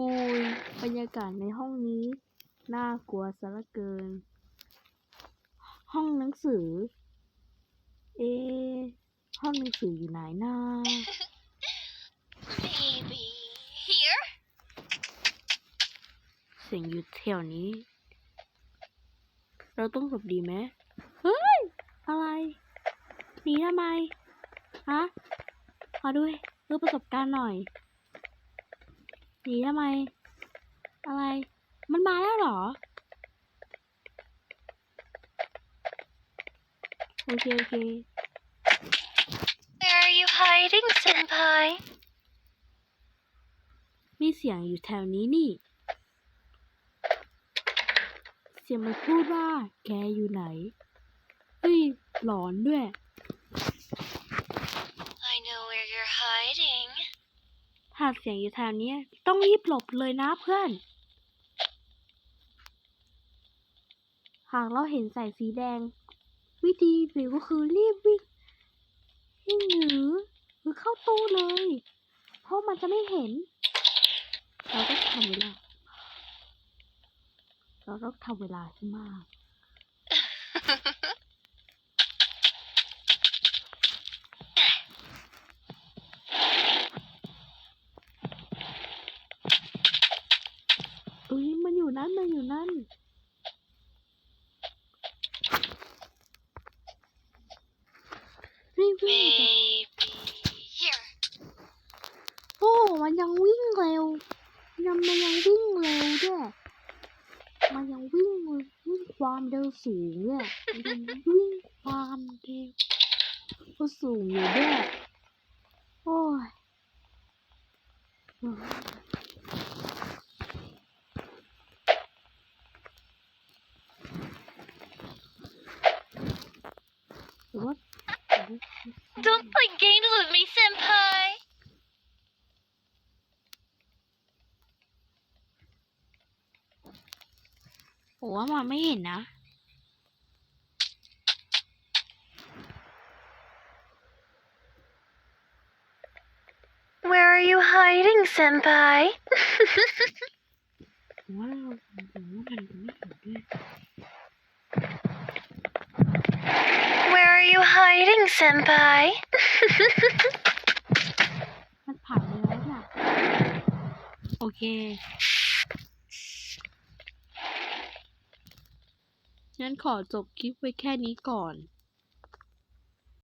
อุย บรรยากาศในห้องนี้ น่ากลัวซะเหลือเกิน ห้องหนังสือ เอะห้องหนังสืออยู่ไหนนะ Maybe here? เสียงอยู่แถวนี้ เราต้องหลบดีไหมเฮ้ย อะไรหนีทำไม ฮะ ขอด้วยเพื่อประสบการณ์หน่อย หนีทำไม อะไร มันมาแล้วเหรอ โอเค โอเค Where are you hiding, Senpai? มีเสียงอยู่แถวนี้นี่ เสียงมันพูดว่า แกอยู่ไหน เฮ้ย หลอนด้วย I know where you're hiding. ถ้าเสียงอยู่แถวนี้ต้องรีบหลบเลยนะเพื่อน หากเราเห็นสายสีแดง วิธีหรือก็คือรีบวิ่งวิ่งหรือหรือเข้าตู้เลย เพราะมันจะไม่เห็น เราต้องทำเวลา เราต้องทำเวลาให้มาก อุ้ยมันอยู่นั่นมันอยู่นั่น รีบวิ่งออกไป Maybe here. โอ้มันยังวิ่งเร็วยังมันยังวิ่งเร็วด้วยมันยังวิ่งวิ่งความเร็วสูงเนี่ยมันยังวิ่งความเร็วก็สูงอยู่ด้วยโอ้ย หรือว่า Don't play games with me, Senpai. ผมว่ามันไม่เห็นนะ Where are you hiding, Senpai? ผมว่าเราผมว่ามันไม่เห็นด้วย you hiding, Senpai? มันผ่านไปแล้วค่ะ โอเคงั้นขอจบคลิปไว้แค่นี้ก่อน